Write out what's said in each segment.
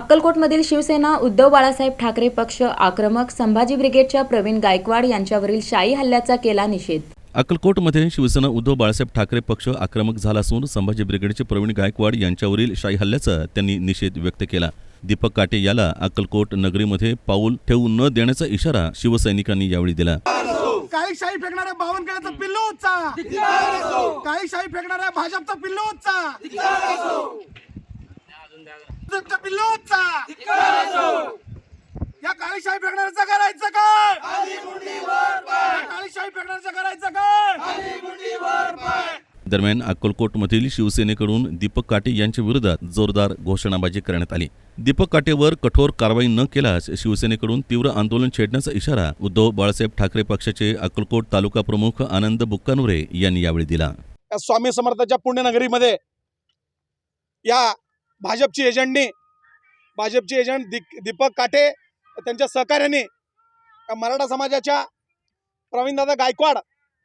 अक्कलकोटमधील शिवसेना उद्धव बाळासाहेब ठाकरे पक्ष आक्रमक संभाजी ब्रिगेडच्या प्रवीण गायकवाड यांच्यावरील शाही हल्ल्याचा केला निषेध. अक्कलकोटमध्ये शिवसेना उद्धव बाळासाहेब ठाकरे पक्ष आक्रमक झाला असून संभाजी ब्रिगेडचे प्रवीण गायकवाड यांच्यावरील शाही हल्ल्याचा त्यांनी निषेध व्यक्त केला. दीपक काटे याला अक्कलकोट नगरीमध्ये पाऊल ठेवू न देण्याचा इशारा शिवसैनिकांनी यावेळी दिला. काळी शाही फेकणाऱ्या बावनकड्याचा पिल्लू उच्चा काळी शाही फेकणाऱ्या भाजपचा पिल्लू उच्चा भाजपचा पिल्लू उच्चा या काळी शाही फेकणाऱ्याचं करायचं काय या काळी शाही फेकणाऱ्याचं करायचं काय दरम्यान अक्कलकोटमधील शिवसेनेकडून दीपक काटे यांच्या विरोधात जोरदार घोषणाबाजी करण्यात आली. दीपक काटेवर कठोर कारवाई न केल्यास शिवसेनेकडून तीव्र आंदोलन छेडण्याचा इशारा उद्धव बाळासाहेब ठाकरे पक्षाचे अक्कलकोट तालुका प्रमुख आनंद बुक्कानुरे यांनी यावेळी दिला. या स्वामी समर्थाच्या पुण्यनगरीमध्ये या भाजपची एजंटने भाजपचे एजंट दिक दीपक काटे त्यांच्या सहकार्याने मराठा समाजाच्या प्रवीणदादा गायकवाड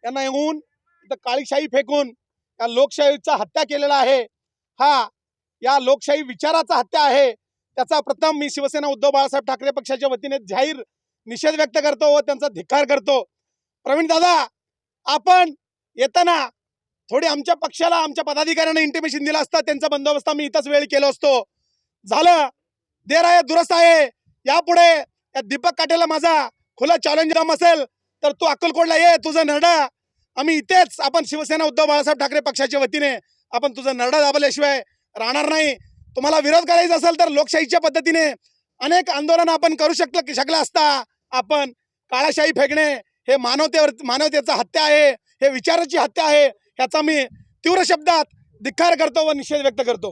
यांना येऊन इथं काळीशाही फेकून या लोकशाहीचा हत्या केलेला आहे. हा या लोकशाही विचाराचा हत्या आहे. त्याचा प्रथम मी शिवसेना उद्धव बाळासाहेब ठाकरे पक्षाच्या वतीने जाहीर निषेध व्यक्त करतो व त्यांचा धिक्कार करतो. प्रवीणदादा आपण येताना थोडी आमच्या पक्षाला आमच्या पदाधिकाऱ्यांना इंटिमेशन दिलं असता. त्यांचा बंदोबस्त आम्ही इथंच वेळ केलो असतो. झालं. देर आहे दुरस्त आहे. यापुढे या दीपक काटेला माझा खुला चॅलेंज राम असेल तर तू अक्कलकोटला ये तुझं नरडा. आम्ही इथेच आपण शिवसेना उद्धव बाळासाहेब ठाकरे पक्षाच्या वतीने आपण तुझं नरडा दाबल्याशिवाय राहणार नाही. तुम्हाला विरोध करायचा असेल तर लोकशाहीच्या पद्धतीने अनेक आंदोलन आपण करू शकलं शकला असता आपण. काळाशाही फेकणे हे मानवतेवर मानवतेचा हत्या आहे हे विचाराची हत्या आहे. ह्याचा मी तीव्र शब्दात धिक्कार करतो व निषेध व्यक्त करतो.